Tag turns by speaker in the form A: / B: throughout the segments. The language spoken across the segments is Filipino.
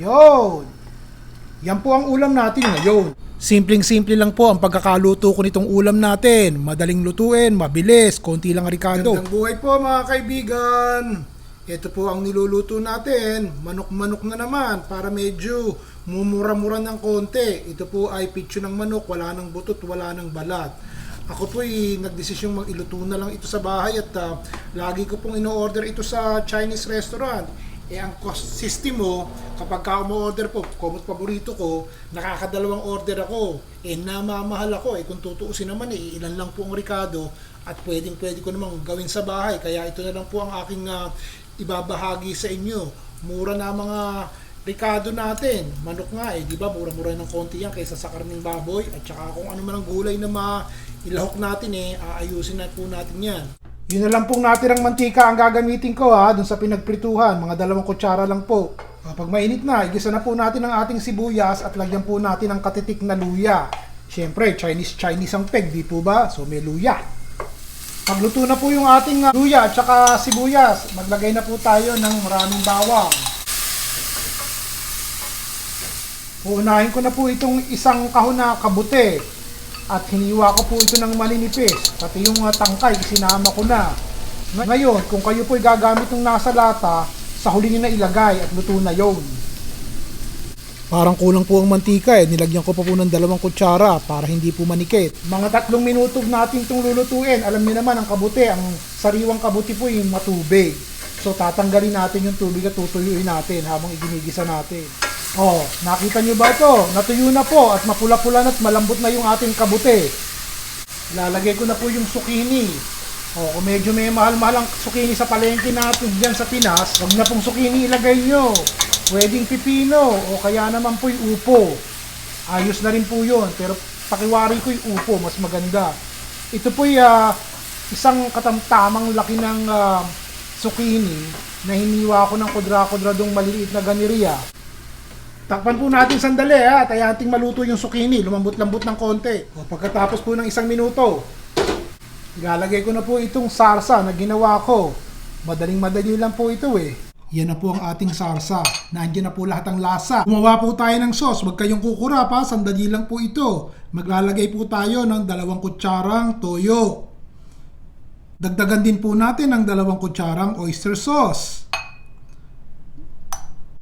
A: Yun! Yan po ang ulam natin ngayon. Simpleng-simple lang po ang pagkakaluto ko nitong ulam natin. Madaling lutuin, mabilis, konti lang ricado. Gandang buhay po mga kaibigan! Ito po ang niluluto natin. Manok-manok na naman para medyo mumura-mura ng konti. Ito po ay pitso ng manok, wala ng butot, wala ng balat. Ako po ay nagdesisyong mag-iluto na lang ito sa bahay at ah, lagi ko pong ino-order ito sa Chinese restaurant. Eh ang cost system mo, kapag ka umu-order po, kumot paborito ko, nakakadalawang order ako. Eh namamahal ako eh kung tutuusin naman eh, ilan lang po ang ricado at pwedeng pwede ko namang gawin sa bahay. Kaya ito na lang po ang aking ah, ibabahagi sa inyo. Mura na mga ricado natin. Manok nga eh, di ba? Mura-mura ng konti yan kaysa sa karning baboy. At saka kung ano man ang gulay na mailahok natin eh, aayusin na po natin yan. Yun na lang pong natirang mantika ang gagamitin ko ha, dun sa pinagprituhan. Mga dalawang kutsara lang po. Kapag mainit na, igisa na po natin ang ating sibuyas at lagyan po natin ang katitik na luya. Siyempre, Chinese-Chinese ang peg, di po ba? So may luya. Pagluto na po yung ating uh, luya at saka sibuyas, maglagay na po tayo ng maraming bawang. Uunahin ko na po itong isang kahon na kabute at hiniwa ko po ito ng malinipis. Pati yung uh, tangkay, isinama ko na. Ngayon, kung kayo po'y gagamit ng nasa lata, sa huli nyo na ilagay at luto na yon. Parang kulang po ang mantika eh. Nilagyan ko pa po ng dalawang kutsara para hindi po manikit. Mga tatlong minuto natin itong lulutuin. Alam niyo naman, ang kabute, ang sariwang kabuti po yung matubig. So tatanggalin natin yung tubig at tutuyuin natin habang iginigisa natin. Oh, nakita niyo ba ito? Natuyo na po at mapula-pula na at malambot na yung ating kabute. Lalagay ko na po yung sukini. O, kung medyo may mahal-mahal ang sukini sa palengke natin dyan sa Pinas, wag na pong sukini ilagay nyo. Pwedeng pipino o kaya naman po yung upo. Ayos na rin po yun, pero pakiwari ko yung upo, mas maganda. Ito po yung isang katamtamang laki ng ah, sukini na hiniwa ko ng kudra-kudradong maliliit na ganiriya. Takpan po natin sandali ha, at ating maluto yung sukini, lumambot-lambot ng konti. O pagkatapos po ng isang minuto, ilalagay ko na po itong sarsa na ginawa ko. Madaling madali lang po ito eh. Yan na po ang ating sarsa. Nandiyan na po lahat ng lasa. Gumawa po tayo ng sauce. Huwag kayong kukurap ha. Sandali lang po ito. Maglalagay po tayo ng dalawang kutsarang toyo. Dagdagan din po natin ng dalawang kutsarang oyster sauce.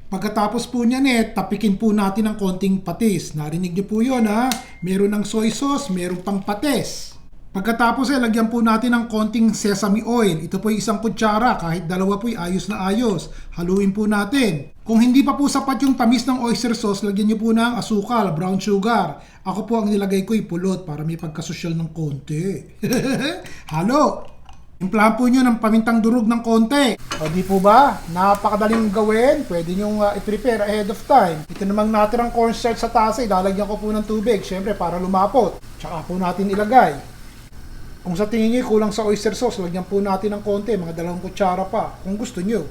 A: Pagkatapos po niyan eh, tapikin po natin ng konting patis. Narinig niyo po yun ha. Meron ng soy sauce, meron pang patis. Pagkatapos eh, lagyan po natin ng konting sesame oil. Ito po isang kutsara, kahit dalawa po ayos na ayos. Haluin po natin. Kung hindi pa po sapat yung tamis ng oyster sauce, lagyan niyo po ng asukal, brown sugar. Ako po ang nilagay ko pulot para may pagkasosyal ng konti. Halo! Implahan po nyo ng pamintang durog ng konti. O di po ba? Napakadaling gawin. Pwede nyo uh, i-prepare ahead of time. Ito namang natirang cornstarch sa tasa, ilalagyan ko po ng tubig. Siyempre, para lumapot. Tsaka po natin ilagay. Kung sa tingin nyo kulang sa oyster sauce, lagyan po natin ng konti, mga dalawang kutsara pa, kung gusto nyo.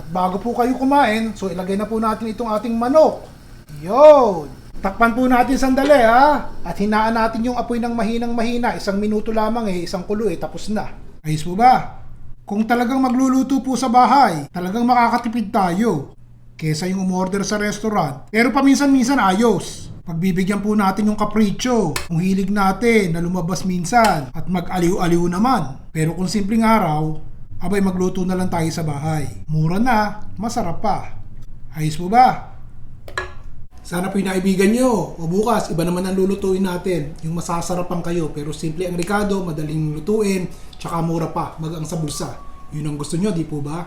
A: At bago po kayo kumain, so ilagay na po natin itong ating manok. Yun! Takpan po natin sandali ha. At hinaan natin yung apoy ng mahinang mahina. Isang minuto lamang eh, isang kulo eh, tapos na. Ayos po ba? Kung talagang magluluto po sa bahay, talagang makakatipid tayo. Kesa yung umorder sa restaurant. Pero paminsan-minsan ayos. Pagbibigyan po natin yung kapritsyo, kung hilig natin na lumabas minsan at mag-aliw-aliw naman. Pero kung simpleng araw, abay magluto na lang tayo sa bahay. Mura na, masarap pa. Ayos po ba? Sana po inaibigan nyo. O bukas, iba naman ang lulutuin natin. Yung masasarapan kayo. Pero simple ang ricado, madaling lutuin, tsaka mura pa, magang sa bulsa. Yun ang gusto nyo, di po ba?